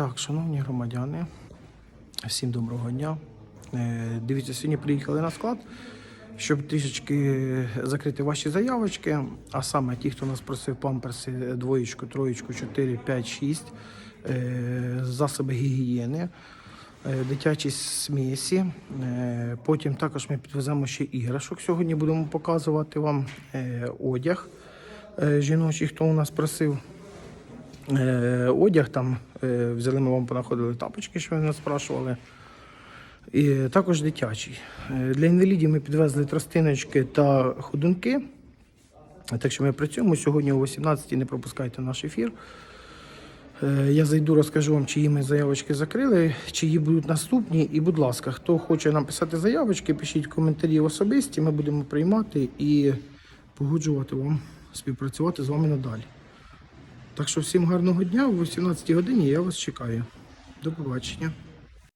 Так, шановні громадяни, всім доброго дня. Е, Дивіться, сьогодні приїхали на склад, щоб трішечки закрити ваші заявочки. А саме ті, хто нас просив памперси, двоєчку, троєчку, 4, 5, 6, е, засоби гігієни, е, дитячі смісі. Е, Потім також ми підвеземо ще іграшок. Сьогодні будемо показувати вам е, одяг е, жіночий, хто у нас просив. Е, одяг там е, взяли ми вам понаходили тапочки, що ви нас спрашували. І також дитячий. Е, Для інвалідів ми підвезли тростиночки та ходунки. Так що ми працюємо сьогодні о 18 не пропускайте наш ефір. Я зайду, розкажу вам, чиї ми заявочки закрили, чиї будуть наступні. І, будь ласка, хто хоче написати заявочки, пишіть коментарі особисті, ми будемо приймати і погоджувати вам, співпрацювати з вами надалі. Так що всім гарного дня, о 18 годині я вас чекаю. До побачення.